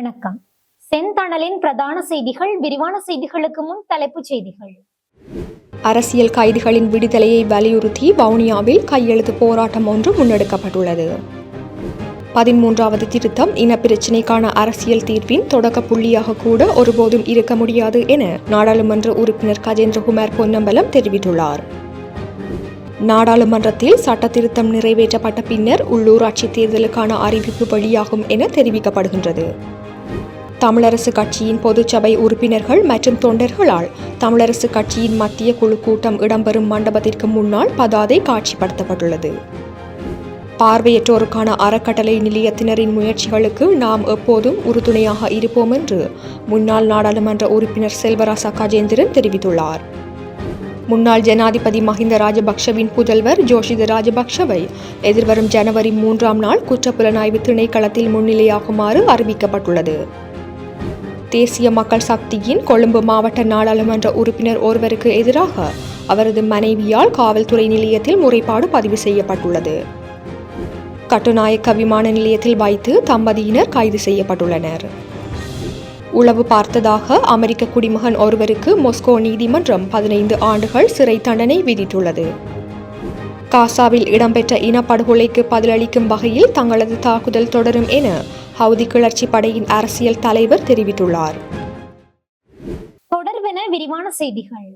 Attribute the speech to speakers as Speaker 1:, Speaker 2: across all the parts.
Speaker 1: வணக்கம். செந்தணலின் பிரதான செய்திகள் விரிவான செய்திகளுக்கு முன் தலைப்புச் செய்திகள்.
Speaker 2: அரசியல் கைதிகளின் விடுதலையை வலியுறுத்தி வவுனியாவில் கையெழுத்து போராட்டம் ஒன்று முன்னெடுக்கப்பட்டுள்ளது. பதிமூன்றாவது திருத்தம் இனப்பிரச்சினைக்கான அரசியல் தீர்வின் தொடக்க புள்ளியாக கூட ஒருபோதும் இருக்க முடியாது என நாடாளுமன்ற உறுப்பினர் கஜேந்திரகுமார் பொன்னம்பலம் தெரிவித்துள்ளார். நாடாளுமன்றத்தில் சட்ட திருத்தம் நிறைவேற்றப்பட்ட பின்னர் உள்ளூராட்சி தேர்தலுக்கான அறிவிப்பு வெளியாகும் என தெரிவிக்கப்படுகின்றது. தமிழரசு கட்சியின் பொதுச்சபை உறுப்பினர்கள் மற்றும் தொண்டர்களால் தமிழரசு கட்சியின் மத்திய குழு கூட்டம் இடம்பெறும் மண்டபத்திற்கு முன்னால் பதாதை காட்சிப்படுத்தப்பட்டுள்ளது. பார்வையற்றோருக்கான அறக்கட்டளை நிலையத்தினரின் முயற்சிகளுக்கு நாம் எப்போதும் உறுதுணையாக இருப்போம் என்று முன்னாள் நாடாளுமன்ற உறுப்பினர் செல்வராசா கஜேந்திரன் தெரிவித்துள்ளார். முன்னாள் ஜனாதிபதி மஹிந்த ராஜபக்ஷவின் புதல்வர் ஜோஷித ராஜபக்ஷவை எதிர்வரும் ஜனவரி மூன்றாம் நாள் குற்றப்புலனாய்வு திணைக்களத்தில் முன்னிலையாகுமாறு அறிவிக்கப்பட்டுள்ளது. தேசிய மக்கள் சக்தியின் கொழும்பு மாவட்ட நாடாளுமன்ற உறுப்பினர் ஒருவருக்கு எதிராக அவரது மனைவியால் காவல்துறை நிலையத்தில் முறைப்பாடு பதிவு செய்யப்பட்டுள்ளது. கட்டுநாயக்க விமான நிலையத்தில் வைத்து தம்பதியினர் கைது செய்யப்பட்டுள்ளனர். உளவு பார்த்ததாக அமெரிக்க குடிமகன் ஒருவருக்கு மொஸ்கோ நீதிமன்றம் பதினைந்து ஆண்டுகள் சிறை தண்டனை விதித்துள்ளது. காசாவில் இடம்பெற்ற இனப்படுகொலைக்கு பதிலளிக்கும் வகையில் தங்களது தாக்குதல் தொடரும் என ஹவுதி கிளர்ச்சி படையின் அரசியல் தலைவர் தெரிவித்துள்ளார்.
Speaker 1: தொடர்பென விரிவான செய்திகள்.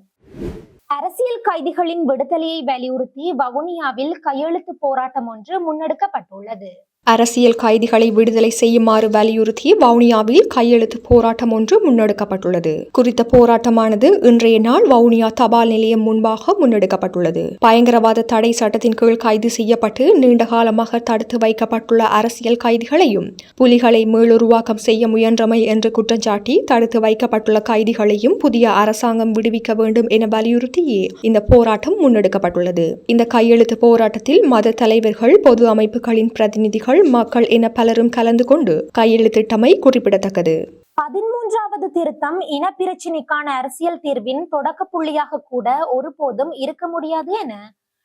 Speaker 1: அரசியல் கைதிகளின் விடுதலையை வலியுறுத்தி வவுனியாவில் கையெழுத்து போராட்டம் ஒன்று முன்னெடுக்கப்பட்டுள்ளது.
Speaker 2: அரசியல் கைதிகளை விடுதலை செய்யுமாறு வலியுறுத்தி வவுனியாவில் கையெழுத்து போராட்டம் ஒன்று முன்னெடுக்கப்பட்டுள்ளது. குறித்த போராட்டமானது இன்றைய நாள் வவுனியா தபால் நிலையம் முன்பாக முன்னெடுக்கப்பட்டுள்ளது. பயங்கரவாத தடை சட்டத்தின் கீழ் கைது செய்யப்பட்டு நீண்ட காலமாக தடுத்து வைக்கப்பட்டுள்ள அரசியல் கைதிகளையும் புலிகளை மீளுருவாக்கம் செய்ய முயன்றமை என்று குற்றஞ்சாட்டி தடுத்து வைக்கப்பட்டுள்ள கைதிகளையும் புதிய அரசாங்கம் விடுவிக்க வேண்டும் என வலியுறுத்தியே இந்த போராட்டம் முன்னெடுக்கப்பட்டுள்ளது. இந்த கையெழுத்து போராட்டத்தில் மத தலைவர்கள் பொது அமைப்புகளின் பிரதிநிதிகள் மக்கள் என பலரும் கலந்து கொண்டு கையெழுத்திட்டமை குறிப்பிடத்தக்கது.
Speaker 1: பதிமூன்றாவது திருத்தம் இனப்பிரச்சினைக்கான அரசியல் தீர்வின் தொடக்க புள்ளியாக கூட ஒருபோதும் இருக்க முடியாது என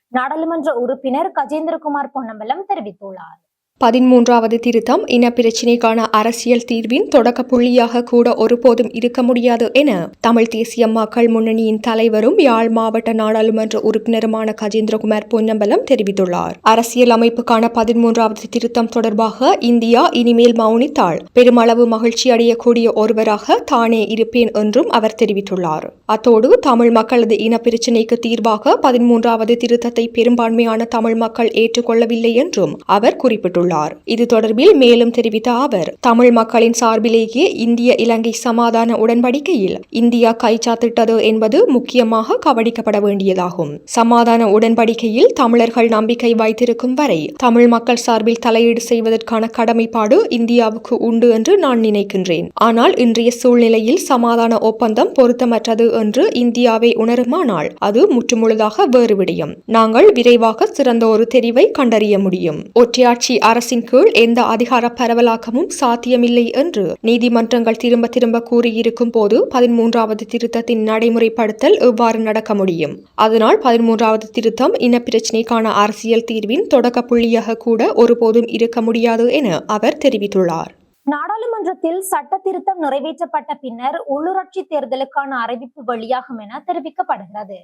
Speaker 1: நாடாளுமன்ற உறுப்பினர் கஜேந்திரகுமார் பொன்னம்பலம் தெரிவித்துள்ளார்.
Speaker 2: பதிமூன்றாவது திருத்தம் இனப்பிரச்சினைக்கான அரசியல் தீர்வின் தொடக்க புள்ளியாக கூட ஒருபோதும் இருக்க முடியாது என தமிழ் தேசிய மக்கள் முன்னணியின் தலைவரும் யாழ் மாவட்ட நாடாளுமன்ற உறுப்பினருமான கஜேந்திரகுமார் பொன்னம்பலம் தெரிவித்துள்ளார். அரசியல் அமைப்புக்கான பதிமூன்றாவது திருத்தம் தொடர்பாக இந்தியா இனிமேல் மௌனித்தால் பெருமளவு மகிழ்ச்சி அடையக்கூடிய ஒருவராக தானே இருப்பேன் என்றும் அவர் தெரிவித்துள்ளார். அத்தோடு தமிழ் மக்களது இனப்பிரச்சினைக்கு தீர்வாக பதிமூன்றாவது திருத்தத்தை பெரும்பான்மையான தமிழ் மக்கள் ஏற்றுக்கொள்ளவில்லை என்றும் அவர் குறிப்பிட்டுள்ளார். உள்ளார் இது தொடர்பில் மேலும் தெரிவித்த அவர் தமிழ் மக்களின் சார்பிலேயே இந்திய இலங்கை சமாதான உடன்படிக்கையில் இந்தியா கைச்சாத்திட்டது என்பது முக்கியமாக கவனிக்கப்பட வேண்டியதாகும். சமாதான உடன்படிக்கையில் தமிழர்கள் நம்பிக்கை வைத்திருக்கும் வரை தமிழ் மக்கள் சார்பில் தலையீடு செய்வதற்கான கடமைப்பாடு இந்தியாவுக்கு உண்டு என்று நான் நினைக்கின்றேன். ஆனால் இன்றைய சூழ்நிலையில் சமாதான ஒப்பந்தம் பொருத்தமற்றது என்று இந்தியாவை உணருமானால் அது முற்றுமுழுதாக வேறு விடயம் நாங்கள் விரைவாக சிறந்த ஒரு தெரிவை கண்டறிய முடியும். ஒற்றையாட்சி அரசின் கீழ் எந்த அதிகார பரவலாக்கமும் சாத்தியமில்லை என்று நீதிமன்றங்கள் திரும்ப திரும்ப கூறியிருக்கும் போது பதிமூன்றாவது திருத்தத்தின் நடைமுறைப்படுத்தல் எவ்வாறு நடக்க முடியும்? அதனால் பதிமூன்றாவது திருத்தம் இனப்பிரச்சினைக்கான அரசியல் தீர்வின் தொடக்க புள்ளியாக கூட ஒருபோதும் இருக்க முடியாது என அவர் தெரிவித்துள்ளார்.
Speaker 1: நாடாளுமன்றத்தில் சட்ட திருத்தம் நிறைவேற்றப்பட்ட பின்னர் உள்ளூராட்சி தேர்தலுக்கான அறிவிப்பு வெளியாகும் என தெரிவிக்கப்படுகிறது.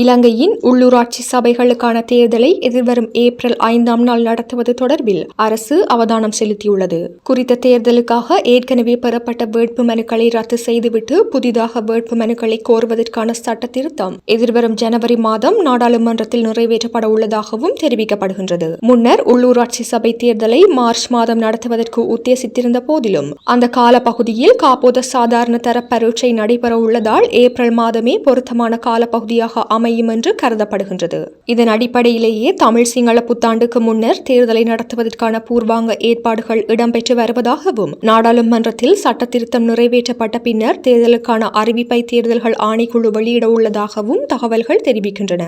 Speaker 2: இலங்கையின் உள்ளூராட்சி சபைகளுக்கான தேர்தலை எதிர்வரும் ஏப்ரல் ஐந்தாம் நாள் நடத்துவது தொடர்பில் அரசு அவதானம் செலுத்தியுள்ளது. குறித்த தேர்தலுக்காக ஏற்கனவே பெறப்பட்ட வேட்பு மனுக்களை ரத்து செய்துவிட்டு புதிதாக வேட்பு மனுக்களை கோருவதற்கான சட்ட திருத்தம் எதிர்வரும் ஜனவரி மாதம் நாடாளுமன்றத்தில் நிறைவேற்றப்பட உள்ளதாகவும் தெரிவிக்கப்படுகின்றது. முன்னர் உள்ளூராட்சி சபை தேர்தலை மார்ச் மாதம் நடத்துவதற்கு உத்தேசித்திருந்த போதிலும் அந்த கால பகுதியில் காப்போத சாதாரண தர பரீட்சை நடைபெற உள்ளதால் ஏப்ரல் மாதமே பொருத்தமான காலப்பகுதியாக அமையும் என்று கருதப்படுகின்றது. இதன் அடிப்படையிலேயே தமிழ் சிங்கள புத்தாண்டுக்கு முன்னர் தேர்தலை நடத்துவதற்கான பூர்வாங்க ஏற்பாடுகள் இடம்பெற்று வருவதாகவும் நாடாளுமன்றத்தில் சட்ட திருத்தம் நிறைவேற்றப்பட்ட பின்னர் தேர்தலுக்கான அறிவிப்பை தேர்தல்கள் ஆணைக்குழு வெளியிட உள்ளதாகவும் தகவல்கள் தெரிவிக்கின்றன.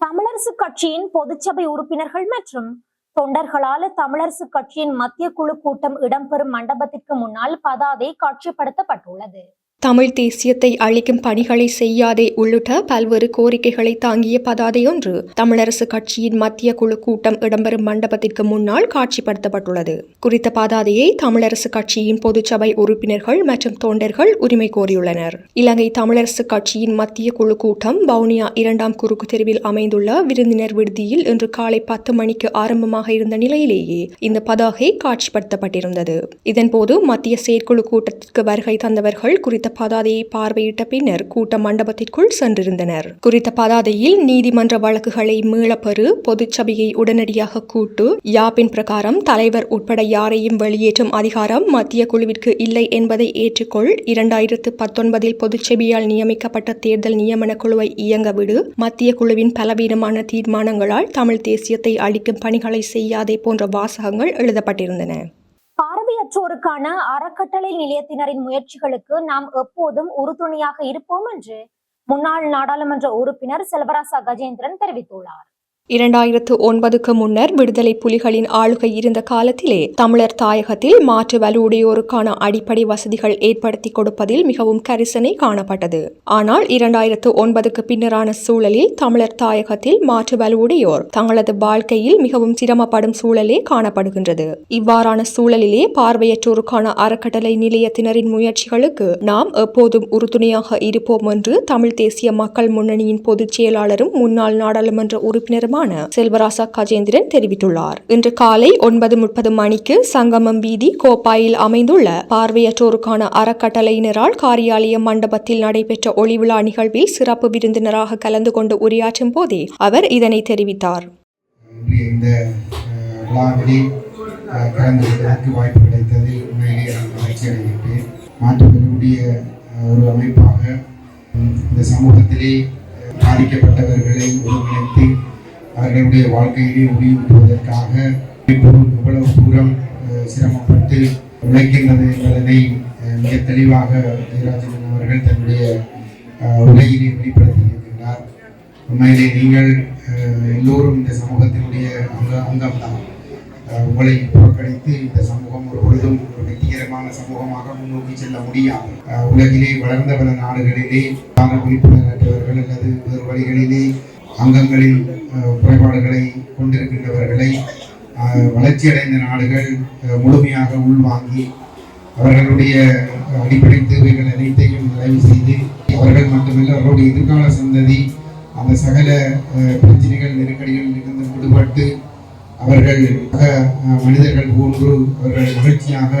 Speaker 1: தமிழரசு கட்சியின் பொதுச்சபை உறுப்பினர்கள் மற்றும் தொண்டர்களால் தமிழரசு கட்சியின் மத்திய குழு கூட்டம் இடம்பெறும் மண்டபத்திற்கு முன்னால் பதாதை காட்சிப்படுத்தப்பட்டுள்ளது.
Speaker 2: தமிழ் தேசியத்தை அழிக்கும் பணிகளை செய்யாதே உள்ளிட்ட பல்வேறு கோரிக்கைகளை தாங்கிய பதாதை ஒன்று தமிழரசு கட்சியின் மத்திய குழு கூட்டம் இடம்பெறும் மண்டபத்திற்கு முன்னால் காட்சிப்படுத்தப்பட்டுள்ளது. குறித்த பதாதையை தமிழரசு கட்சியின் பொதுச்சபை உறுப்பினர்கள் மற்றும் தொண்டர்கள் உரிமை கோரியுள்ளனர். இலங்கை தமிழரசு கட்சியின் மத்திய குழு கூட்டம் வவுனியா இரண்டாம் குறுக்கு தெருவில் அமைந்துள்ள விருந்தினர் விடுதியில் இன்று காலை பத்து மணிக்கு ஆரம்பமாக இருந்த நிலையிலேயே இந்த பதாகை காட்சிப்படுத்தப்பட்டிருந்தது. இதன்போது மத்திய செயற்குழு கூட்டத்திற்கு வருகை தந்தவர்கள் குறித்த பதாதையை பார்வையிட்ட பின்னர் கூட்ட மண்டபத்திற்குள் சென்றிருந்தனர். குறித்த பதாதையில் நீதிமன்ற வழக்குகளை மீளப்பெறு பொதுச்சபையை உடனடியாக கூட்டு யாப்பின் பிரகாரம் தலைவர் உட்பட யாரையும் வெளியேற்றும் அதிகாரம் மத்திய குழுவிற்கு இல்லை என்பதை ஏற்றுக்கொள் இரண்டாயிரத்து பத்தொன்பதில் பொதுச்சபையால் நியமிக்கப்பட்ட தேர்தல் நியமன குழுவை இயங்கவிடு மத்திய குழுவின் பலவீனமான தீர்மானங்களால் தமிழ் தேசியத்தை அளிக்கும் பணிகளை செய்யாதே போன்ற வாசகங்கள் எழுதப்பட்டிருந்தன.
Speaker 1: பார்வையற்றோருக்கான அறக்கட்டளை நிலையத்தினரின் முயற்சிகளுக்கு நாம் எப்போதும் உறுதுணையாக இருப்போம் என்று முன்னாள் நாடாளுமன்ற உறுப்பினர் செல்வராசா கஜேந்திரன் தெரிவித்துள்ளார்.
Speaker 2: இரண்டாயிரத்து ஒன்பதுக்கு முன்னர் விடுதலை புலிகளின் ஆளுகை இருந்த காலத்திலே தமிழர் தாயகத்தில் மாற்று வலுவுடையோருக்கான அடிப்படை வசதிகள் ஏற்படுத்தி கொடுப்பதில் மிகவும் கரிசனை காணப்பட்டது. ஆனால் இரண்டாயிரத்து ஒன்பதுக்கு பின்னரான சூழலில் தமிழர் தாயகத்தில் மாற்று வலுவுடையோர் தங்களது வாழ்க்கையில் மிகவும் சிரமப்படும் சூழலே காணப்படுகின்றது. இவ்வாறான சூழலிலே பார்வையற்றோருக்கான அறக்கட்டளை நிலையத்தினரின் முயற்சிகளுக்கு நாம் எப்போதும் உறுதுணையாக இருப்போம் என்று தமிழ் தேசிய மக்கள் முன்னணியின் பொதுச் செயலாளரும் முன்னாள் நாடாளுமன்ற உறுப்பினருமான செல்வராசா கஜேந்திரன் தெரிவித்துள்ளார். இன்று காலை ஒன்பது முப்பது மணிக்கு சங்கமம் வீதி கோப்பாயில் அமைந்துள்ள பார்வையற்றோருக்கான அறக்கட்டளையினரால் காரியாலய மண்டபத்தில் நடைபெற்ற ஒளிவிழா நிகழ்வில் சிறப்பு விருந்தினராக கலந்து கொண்டு உரையாற்றும் போதே அவர் இதனை தெரிவித்தார்.
Speaker 3: இன்றைய வாய்ப்பு கிடைத்ததில் உண்மையிலேயே நான் மகிழ்ச்சி அடைகின்றேன் மாற்றுவதற்குரிய ஒரு அமைப்பாக இந்த சமூகத்திலே பாதிக்கப்பட்டவர்களை ஒருங்கிணைத்து அவர்களுடைய வாழ்க்கையிலே ஒளியூட்டுவதற்காக இப்போது எவ்வளவு தூரம் சிரமப்பட்டு உழைக்கின்றது என்பதனை மிக தெளிவாக ஜெயராஜன் அவர்கள் தன்னுடைய அஹ், உரையிலே வெளிப்படுத்தியிருக்கின்றார் உண்மையிலே நீங்கள் எல்லோரும் இந்த சமூகத்தினுடைய அங்க அங்கம்தான். உங்களை புறக்கணித்து இந்த சமூகம் ஒரு பொழுதும் ஒரு வெற்றிகரமான சமூகமாக முன்னோக்கி செல்ல முடியாது. உலகிலே வளர்ந்த பல நாடுகளிலே தான விழிப்புணர்வற்றவர்கள் அல்லது வேறு வழிகளிலே அங்கங்களில் குறைபாடுகளை கொண்டிருக்கின்றவர்களை வளர்ச்சியடைந்த நாடுகள் முழுமையாக உள்வாங்கி அவர்களுடைய அடிப்படை தேவைகள் அனைத்தையும் நிறைவு செய்து அவர்கள் மட்டுமல்ல அவர்களுடைய எதிர்கால சந்ததி அந்த சகல பிரச்சனைகள் நெருக்கடிகள் இருந்து விடுபட்டு அவர்கள் மனிதர்கள் போன்று அவர்கள் மகிழ்ச்சியாக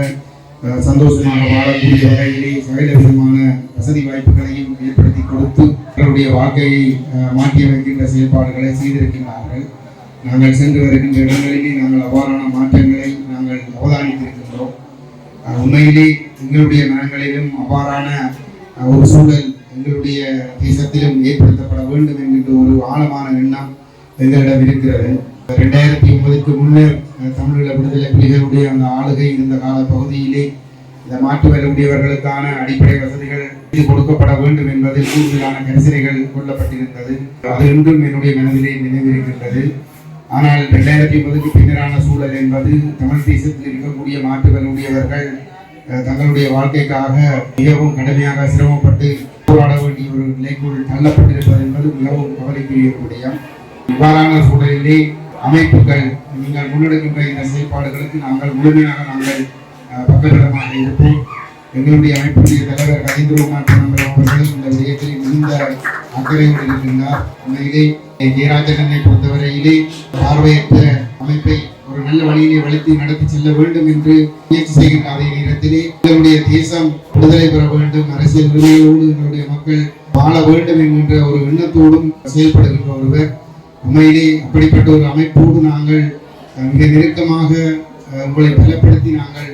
Speaker 3: சந்தோஷமாக வாழக்கூடிய வகையிலே சகல விதமான வசதி வாய்ப்புகளையும் ஏற்படுத்த அவர்களுடைய வாழ்க்கையை மாற்றி வைக்கின்ற செயல்பாடுகளை செய்திருக்கிறார்கள். நாங்கள் சென்று வருகின்ற இடங்களிலே நாங்கள் அவ்வாறான மாற்றங்களை நாங்கள் அவதானித்திருக்கின்றோம். உண்மையிலே எங்களுடைய மனங்களிலும் அவ்வாறான ஒரு சூழல் எங்களுடைய தேசத்திலும் ஏற்படுத்தப்பட வேண்டும் என்கின்ற ஒரு ஆழமான எண்ணம் எங்களிடம் இருக்கிறது. ரெண்டாயிரத்தி ஒன்பதுக்கு முன்னர் தமிழீழ விடுதலை புலிகளுடைய அந்த ஆளுகை இருந்த கால பகுதியிலே இந்த மாற்று வரக்கூடியவர்களுக்கான அடிப்படை வசதிகள் கொடுக்கப்பட வேண்டும் என்பதில் கூடுதலான கரிசனைகள் கொள்ளப்பட்டிருந்தது. அது இன்றும் என்னுடைய மனதிலே நினைவிருக்கின்றது. ஆனால் ரெண்டாயிரத்தி ஒன்பதுக்கு பின்னரான சூழல் என்பது தமிழ் தேசத்தில் இருக்கக்கூடிய மாற்றுகளுடையவர்கள் உடையவர்கள் தங்களுடைய வாழ்க்கைக்காக மிகவும் கடுமையாக சிரமப்பட்டு போராட வேண்டிய ஒரு நிலைக்குள் தள்ளப்பட்டிருப்பது என்பது மிகவும் கவலைக்குரிய விடயம் இவ்வாறான சூழலிலே அமைப்புகள் நீங்கள் முன்னெடுக்கின்ற இந்த செயல்பாடுகளுக்கு நாங்கள் முழுமையாக நாங்கள் அஹ், இருந்து எங்களுடைய அமைப்புடைய தலைவர் கஜேந்திரகுமார் பொன்னம்பலம் அவர்களும் இந்த விடயத்தில் மிகுந்த அக்கறையோடு இருக்கின்றார் உண்மையிலே ஜெயராஜனை பொறுத்தவரையிலே பார்வையற்ற அமைப்பை ஒரு நல்ல வழியிலே வழித்து நடத்தி செல்ல வேண்டும் என்று முயற்சி செய்கின்ற அதே நேரத்திலே எங்களுடைய தேசம் விடுதலை பெற வேண்டும் அரசியல் உரிமையோடு எங்களுடைய மக்கள் வாழ வேண்டும் என்கின்ற ஒரு எண்ணத்தோடும் செயல்படுகின்ற ஒருவர். உண்மையிலே அப்படிப்பட்ட ஒரு அமைப்போடு நாங்கள் மிக நெருக்கமாக உங்களை பலப்படுத்தி நாங்கள்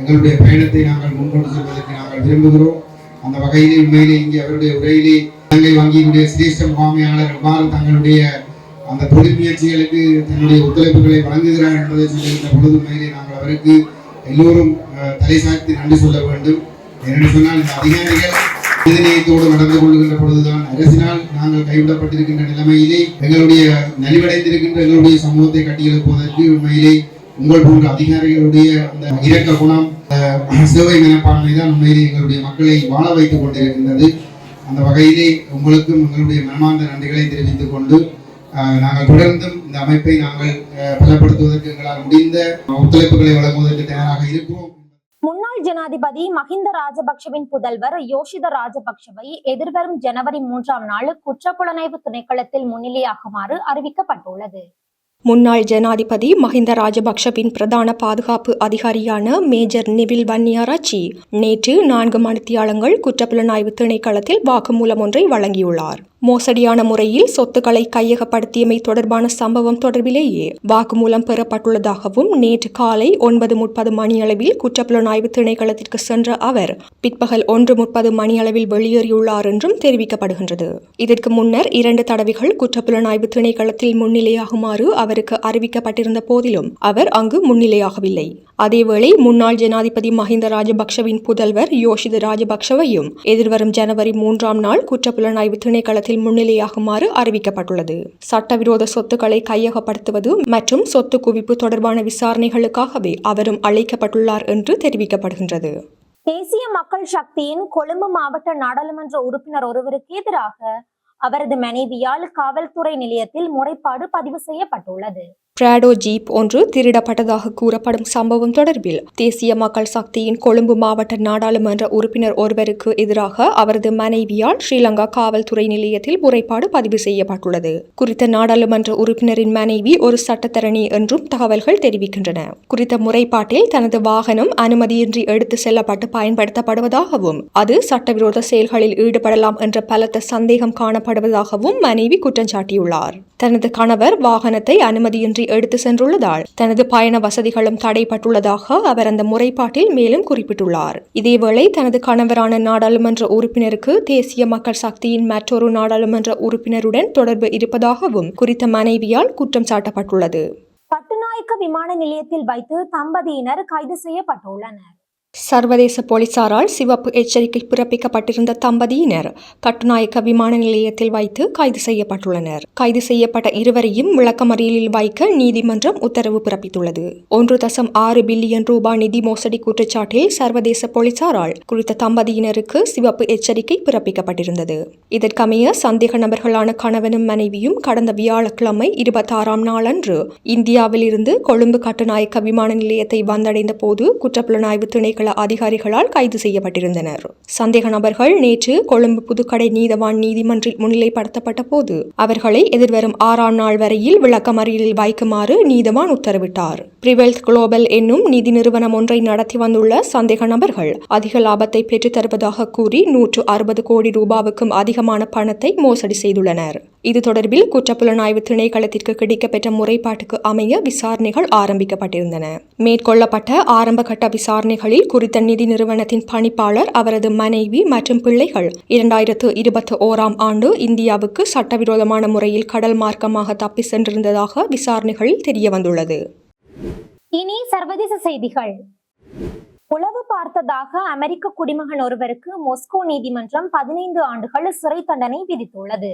Speaker 3: எங்களுடைய பயணத்தை நாங்கள் முன்கொண்டு செல்வதற்கு நாங்கள் விரும்புகிறோம். அந்த வகையிலே உண்மையிலே இங்கே அவருடைய உரையிலே இலங்கை வங்கியினுடைய சிரேஷ்ட முகாமையாளர் எவ்வாறு தங்களுடைய அந்த தொழில் முயற்சிகளுக்கு தன்னுடைய ஒத்துழைப்புகளை வழங்குகிறார் என்பதை சொல்லுகின்ற பொழுது உண்மையிலே நாங்கள் அவருக்கு எல்லோரும் அஹ், தலை சாய்த்து நன்றி சொல்ல வேண்டும். ஏனென்று சொன்னால் இந்த அதிகாரிகள் மனிதநேயத்தோடு நடந்து கொள்கின்ற பொழுதுதான் அரசினால் நாங்கள் கைவிடப்பட்டிருக்கின்ற நிலைமையிலே எங்களுடைய நலிவடைந்திருக்கின்ற எங்களுடைய சமூகத்தை கட்டியெழுப்புவதற்கு உண்மையிலே உங்கள் போன்ற அதிகாரிகளுடைய அந்த இரக்க குணம் சேவை மனப்பான்மை தான் உண்மையிலே எங்களுடைய மக்களை வாழ வைத்துக் கொண்டிருக்கின்றது. அந்த வகையிலே உங்களுக்கும் எங்களுடைய மனமார்ந்த நன்றிகளை தெரிவித்துக் கொண்டு நாங்கள் தொடர்ந்தும் இந்த அமைப்பை நாங்கள் பலப்படுத்துவதற்கு எங்களால் முடிந்த ஒத்துழைப்புகளை வழங்குவதற்கு தயாராக இருக்கிறோம்
Speaker 1: முன்னாள் ஜனாதிபதி மஹிந்த ராஜபக்ஷவின் புதல்வர் யோஷித ராஜபக்ஷவை எதிர்வரும் ஜனவரி மூன்றாம் நாள் குற்றப்புலனாய்வு திணைக்களத்தில் முன்னிலையாகுமாறு அறிவிக்கப்பட்டுள்ளது.
Speaker 2: முன்னாள் ஜனாதிபதி மஹிந்த ராஜபக்ஷவின் பிரதான பாதுகாப்பு அதிகாரியான மேஜர் நிவில் வன்னியாராச்சி நேற்று நான்கு மணித்தியாலங்கள் குற்றப்புலனாய்வு திணைக்களத்தில் வாக்குமூலம் ஒன்றை வழங்கியுள்ளார். மோசடியான முறையில் சொத்துக்களை கையகப்படுத்தியமை தொடர்பான சம்பவம் தொடர்பிலேயே வாக்குமூலம் பெறப்பட்டுள்ளதாகவும் நேற்று காலை ஒன்பது முப்பது மணியளவில் குற்றப்புலனாய்வு திணைக்களத்திற்கு சென்ற அவர் பிற்பகல் ஒன்று முப்பது மணியளவில் வெளியேறியுள்ளார் என்றும் தெரிவிக்கப்படுகின்றது. இதற்கு முன்னர் இரண்டு தடவைகள் குற்றப்புலனாய்வு திணைக்களத்தில் முன்னிலையாகுமாறு அவருக்கு அறிவிக்கப்பட்டிருந்த போதிலும் அவர் அங்கு முன்னிலையாகவில்லை. அதேவேளை முன்னாள் ஜனாதிபதி மஹிந்த ராஜபக்ஷவின் புதல்வர் யோஷித ராஜபக்ஷவையும் எதிர்வரும் ஜனவரி மூன்றாம் நாள் குற்றப்புலனாய்வு திணைக்களத்தில் முன்னிலையாகுமாறு அறிவிக்கப்பட்டுள்ளது. சட்டவிரோத சொத்துக்களை கையகப்படுத்துவது மற்றும் சொத்து குவிப்பு தொடர்பான விசாரணைகளுக்காகவே அவரும் அழைக்கப்பட்டுள்ளார் என்று தெரிவிக்கப்படுகின்றது.
Speaker 1: தேசிய மக்கள் சக்தியின் கொழும்பு மாவட்ட நாடாளுமன்ற உறுப்பினர் ஒருவருக்கு எதிராக அவரது மனைவியால் காவல்துறை நிலையத்தில் முறைப்பாடு பதிவு செய்யப்பட்டுள்ளது.
Speaker 2: பிராடோ ஜீப் ஒன்று திருடப்பட்டதாக கூறப்படும் சம்பவம் தொடர்பில் தேசிய மக்கள் சக்தியின் கொழும்பு மாவட்ட நாடாளுமன்ற உறுப்பினர் ஒருவருக்கு எதிராக அவரது மனைவியால் ஸ்ரீலங்கா காவல்துறை நிலையத்தில் முறைப்பாடு பதிவு செய்யப்பட்டுள்ளது. குறித்த நாடாளுமன்ற உறுப்பினரின் மனைவி ஒரு சட்டத்தரணி என்றும் தகவல்கள் தெரிவிக்கின்றன. குறித்த முறைப்பாட்டில் தனது வாகனம் அனுமதியின்றி எடுத்து செல்லப்பட்டு பயன்படுத்தப்படுவதாகவும் அது சட்டவிரோத செயல்களில் ஈடுபடலாம் என்ற பலத்த சந்தேகம் காணப்படுவதாகவும் மனைவி குற்றம் சாட்டியுள்ளார். தனது கணவர் வாகனத்தை அனுமதியின்றி எடுத்து சென்றுள்ளதால் தனது பயண வசதிகளும் தடைப்பட்டுள்ளதாக அவர் அந்த முறைப்பாட்டில் மேலும் குறிப்பிட்டுள்ளார். இதேவேளை தனது கணவரான நாடாளுமன்ற உறுப்பினருக்கு தேசிய மக்கள் சக்தியின் மற்றொரு நாடாளுமன்ற உறுப்பினருடன் தொடர்பு இருப்பதாகவும் குறித்த மனைவியால் குற்றம் சாட்டப்பட்டுள்ளது.
Speaker 1: கட்டுநாயக்க விமான நிலையத்தில் வைத்து தம்பதியினர் கைது செய்யப்பட்டுள்ளனர்.
Speaker 2: சர்வதேச போலீசாரால் சிவப்பு எச்சரிக்கை பிறப்பிக்கப்பட்டிருந்த தம்பதியினர் கட்டுநாயக்க விமான நிலையத்தில் வைத்து கைது செய்யப்பட்டுள்ளனர். கைது செய்யப்பட்ட இருவரையும் விளக்கமறியலில் வைக்க நீதிமன்றம் உத்தரவு பிறப்பித்துள்ளது. ஒன்று தசம் ஆறு பில்லியன் ரூபாய் நிதி மோசடி குற்றச்சாட்டில் சர்வதேச போலீசாரால் குறித்த தம்பதியினருக்கு சிவப்பு எச்சரிக்கை பிறப்பிக்கப்பட்டிருந்தது. இதற்கமைய சந்தேக நபர்களான கணவனும் மனைவியும் கடந்த வியாழக்கிழமை இருபத்தாறாம் நாளன்று இந்தியாவில் இருந்து கொழும்பு கட்டுநாயக்க விமான நிலையத்தை வந்தடைந்த போது குற்றப்புலனாய்வு திணைக்கள அதிகாரிகளால் கைது செய்யப்பட்டிருந்தனர். சந்தேக நபர்கள் நேற்று கொழும்பு புதுக்கடை நீதவான் நீதிமன்றில் முன்னிலைப்படுத்தப்பட்ட போது அவர்களை எதிர்வரும் ஆறாம் நாள் வரையில் விளக்கமறியலில் வைக்குமாறு நீதவான் உத்தரவிட்டார். பிரிவெல்த் குளோபல் என்னும் நிதி நிறுவனம் ஒன்றை நடத்தி வந்துள்ள சந்தேக நபர்கள் அதிக லாபத்தை பெற்றுத் தருவதாக கூறி நூற்று அறுபது கோடி ரூபாவுக்கும் அதிகமான பணத்தை மோசடி செய்துள்ளனர். இது தொடர்பில் குற்றப்புலனாய்வு திணைக்களத்திற்கு கிடைக்கப்பெற்ற முறைப்பாட்டுக்கு அமைய விசாரணைகள் ஆரம்பிக்கப்பட்டிருந்தன. மேற்கொள்ளப்பட்ட ஆரம்பகட்ட விசாரணைகளில் குறித்த நிதி நிறுவனத்தின் பணிப்பாளர் அவரது மனைவி மற்றும் பிள்ளைகள் இரண்டாயிரத்து இருபத்தி ஓராம் ஆண்டு இந்தியாவுக்கு சட்டவிரோதமான முறையில் கடல் மார்க்கமாக தப்பி சென்றிருந்ததாக விசாரணைகளில் தெரியவந்துள்ளது.
Speaker 1: இனி சர்வதேச செய்திகள். உளவு பார்த்ததாக அமெரிக்க குடிமகன் ஒருவருக்கு மொஸ்கோ நீதிமன்றம் பதினைந்து ஆண்டுகள் சிறை தண்டனை விதித்துள்ளது.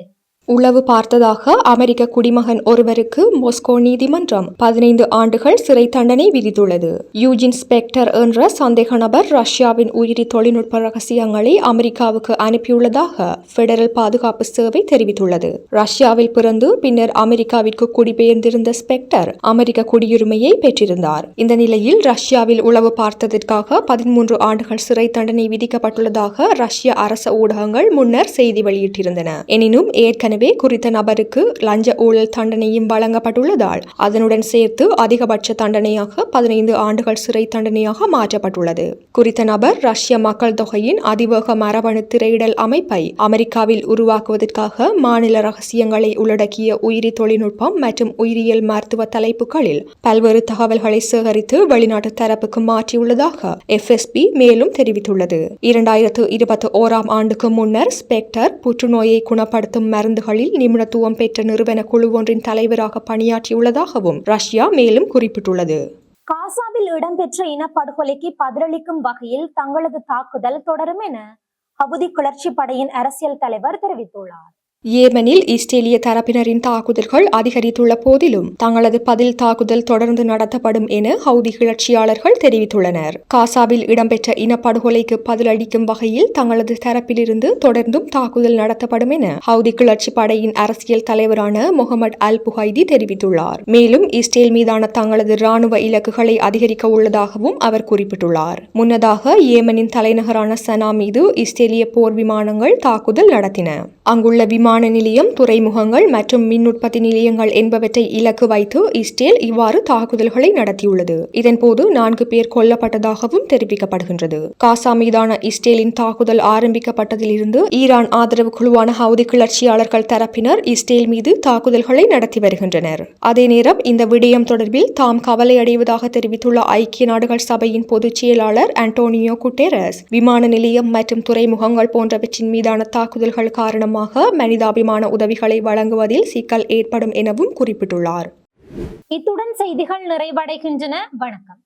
Speaker 2: உளவு பார்த்ததாக அமெரிக்க குடிமகன் ஒருவருக்கு மொஸ்கோ நீதிமன்றம் பதினைந்து ஆண்டுகள் சிறை தண்டனை விதித்துள்ளது. யூஜின் ஸ்பெக்டர் என்ற சந்தேக நபர் ரஷ்யாவின் உயிரி தொழில்நுட்ப ரகசியங்களை அமெரிக்காவுக்கு அனுப்பியுள்ளதாக பெடரல் பாதுகாப்பு சேவை தெரிவித்துள்ளது. ரஷ்யாவில் பிறந்து பின்னர் அமெரிக்காவிற்கு குடிபெயர்ந்திருந்த ஸ்பெக்டர் அமெரிக்க குடியுரிமையை பெற்றிருந்தார். இந்த நிலையில் ரஷ்யாவில் உளவு பார்த்ததற்காக பதிமூன்று ஆண்டுகள் சிறை தண்டனை விதிக்கப்பட்டுள்ளதாக ரஷ்ய அரச ஊடகங்கள் முன்னர் செய்தி வெளியிட்டிருந்தன. எனினும் ஏற்கனவே ஏற்கனவே குறித்த நபருக்கு லஞ்ச ஊழல் தண்டனையும் வழங்கப்பட்டுள்ளதால் அதனுடன் சேர்த்து அதிகபட்ச தண்டனையாக பதினைந்து ஆண்டுகள் சிறை தண்டனையாக மாற்றப்பட்டுள்ளது. குறித்த நபர் ரஷ்ய மக்கள் தொகையின் அதிவேக மரபணு திரையிடல் அமைப்பை அமெரிக்காவில் உருவாக்குவதற்காக மாநில ரகசியங்களை உள்ளடக்கிய உயிரி தொழில்நுட்பம் மற்றும் உயிரியல் மருத்துவ தலைப்புகளில் பல்வேறு தகவல்களை சேகரித்து வெளிநாட்டு தரப்புக்கு மாற்றியுள்ளதாக எஃப்எஸ்பி மேலும் தெரிவித்துள்ளது. இரண்டாயிரத்து இருபத்தி ஓராம் ஆண்டுக்கு முன்னர் ஸ்பெக்டர் புற்றுநோயை குணப்படுத்தும் மருந்துகளில் நிபுணத்துவம் பெற்ற நிறுவன குழு ஒன்றின் தலைவராக பணியாற்றியுள்ளதாகவும் ரஷ்யா மேலும் குறிப்பிட்டுள்ளது.
Speaker 1: காசாவில் இடம்பெற்ற இனப்படுகொலைக்கு பதிலளிக்கும் வகையில் தங்களது தாக்குதல் தொடரும் என ஹவுதி கிளர்ச்சி படையின் அரசியல் தலைவர் தெரிவித்துள்ளார்.
Speaker 2: ஏமனில் இஸ்ரேலிய தரப்பினரின் தாக்குதல்கள் அதிகரித்துள்ள போதிலும் தங்களது பதில் தாக்குதல் தொடர்ந்து நடத்தப்படும் என ஹவுதி கிளர்ச்சியாளர்கள் தெரிவித்துள்ளனர். காசாவில் இடம்பெற்ற இனப்படுகொலைக்கு பதிலளிக்கும் வகையில் தங்களது தரப்பிலிருந்து தொடர்ந்தும் தாக்குதல் நடத்தப்படும் என ஹவுதி கிளர்ச்சி படையின் அரசியல் தலைவரான முகமது அல் புஹைதி தெரிவித்துள்ளார். மேலும் இஸ்ரேல் மீதான தங்களது ராணுவ இலக்குகளை அதிகரிக்க உள்ளதாகவும் அவர் குறிப்பிட்டுள்ளார். முன்னதாக ஏமனின் தலைநகரான சனா மீது இஸ்ரேலிய போர் விமானங்கள் தாக்குதல் நடத்தின. அங்குள்ள விமான நிலையம் துறைமுகங்கள் மற்றும் மின் உற்பத்தி நிலையங்கள் என்பவற்றை இலக்கு வைத்து இஸ்ரேல் இவ்வாறு தாக்குதல்களை நடத்தியுள்ளது. இதன்போது நான்கு பேர் கொல்லப்பட்டதாகவும் தெரிவிக்கப்படுகின்றது. காசா மீதான இஸ்ரேலின் தாக்குதல் ஆரம்பிக்கப்பட்டதிலிருந்து ஈரான் ஆதரவு குழுவான ஹவுதி கிளர்ச்சியாளர்கள் தரப்பினர் இஸ்ரேல் மீது தாக்குதல்களை நடத்தி வருகின்றனர். அதே நேரம் இந்த விடயம் தொடர்பில் தாம் கவலை அடைவதாக தெரிவித்துள்ள ஐக்கிய நாடுகள் சபையின் பொதுச் செயலாளர் அண்டோனியோ குட்டேரஸ் விமான நிலையம் மற்றும் துறைமுகங்கள் போன்றவற்றின் மீதான தாக்குதல்கள் காரணமாக மனித மனிதாபிமான உதவிகளை வழங்குவதில் சிக்கல் ஏற்படும் எனவும் குறிப்பிட்டுள்ளார்.
Speaker 1: இத்துடன் செய்திகள் நிறைவடைகின்றன. வணக்கம்.